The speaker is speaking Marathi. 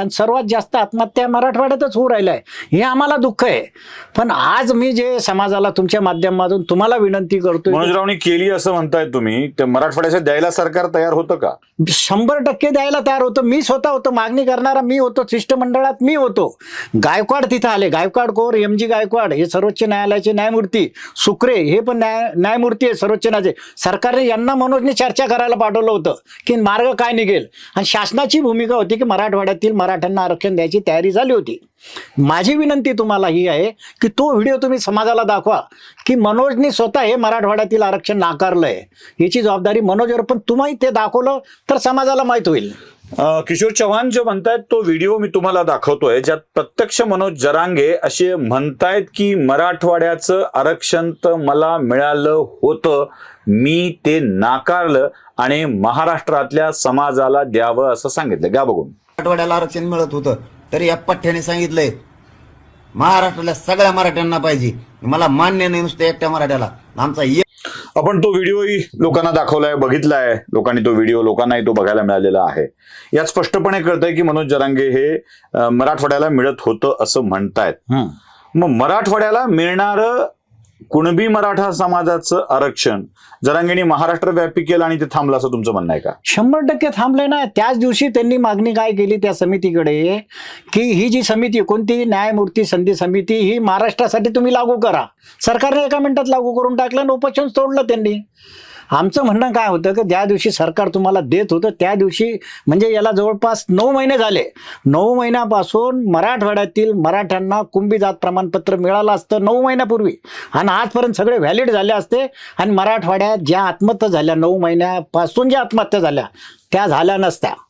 आणि सर्वात जास्त आत्महत्या मराठवाड्यातच होऊ राहिल्या. आहे हे आम्हाला दुःख आहे. पण आज मी जे समाजाला तुमच्या माध्यमातून तुम्हाला विनंती करतोय मनोजरावनी केली असं म्हणताय तुम्ही. ते मराठवाड्याच्या द्यायला सरकार तयार होतं का? शंभर टक्के द्यायला तयार होतो. मी स्वतः होतो. मागणी करणारा मी होतो. शिष्टमंडळात मी होतो. गायकवाड तिथं आले. गायकवाड कोर एम जी गायकवाड हे सर्वोच्च न्यायालयाचे न्यायमूर्ती सुक्रे हे पण न्याय न्यायमूर्ती आहे सर्वोच्च न्यायालयाचे. सरकारने यांना मनोजने चर्चा करायला पाठवलं होतं की मार्ग काय निघेल? आणि शासनाची भूमिका होती की मराठवाड्यातील मराठ्यांना आरक्षण द्यायची तयारी झाली होती. माझी विनंती तुम्हाला ही आहे की तो व्हिडिओ तुम्ही समाजाला दाखवा की मनोजने स्वतः हे मराठवाड्यातील आरक्षण नाकारलं आहे याची जबाबदारी मनोजवर पण तुम्ही ते दाखवलं तर समाजाला माहीत होईल. किशोर चव्हाण जे म्हणतायत तो व्हिडिओ मी तुम्हाला दाखवतोय ज्यात प्रत्यक्ष मनोज जरांगे असे म्हणतायत की मराठवाड्याचं आरक्षण तर मला मिळालं होतं मी ते नाकारलं आणि महाराष्ट्रातल्या समाजाला द्यावं असं सांगितलं. घ्या बघून. मराठवाड्याला आरक्षण मिळत होतं तरी या पठ्ठ्याने सांगितलंय महाराष्ट्रातल्या सगळ्या मराठ्यांना पाहिजे. मला मान्य नाही नुसतं एकट्या मराठ्याला. आमचा एक आपण तो व्हिडिओही लोकांना दाखवलाय बघितलाय. लोकांनी तो व्हिडिओ लोकांनाही तो बघायला मिळालेला आहे. यात स्पष्टपणे कळतंय की मनोज जरांगे हे मराठवाड्याला मिळत होतं असं म्हणतायत. मग मराठवाड्याला मिळणारं कुणबी मराठा समाजाचं आरक्षण. जरांगेने महाराष्ट्र व्यापी केलं आणि ते थांबलं असं तुमचं म्हणणं आहे का? शंभर टक्के थांबले ना. त्याच दिवशी त्यांनी मागणी काय केली त्या समितीकडे की ही जी समिती कोणती? न्यायमूर्ती संधी समिती ही महाराष्ट्रासाठी तुम्ही लागू करा. सरकारने एका मिनिटात लागू करून टाकलं आणि उपचन तोडलं त्यांनी. आमचं म्हणणं काय होतं की ज्या दिवशी सरकार तुम्हाला देत होतं त्या दिवशी म्हणजे याला जवळपास नऊ महिने झाले. नऊ महिन्यापासून मराठवाड्यातील मराठ्यांना कुंभी जात प्रमाणपत्र मिळालं असतं नऊ महिन्यापूर्वी. आणि आजपर्यंत सगळे व्हॅलिड झाले असते. आणि मराठवाड्यात ज्या आत्महत्या झाल्या नऊ महिन्यापासून ज्या आत्महत्या झाल्या त्या झाल्या नसत्या.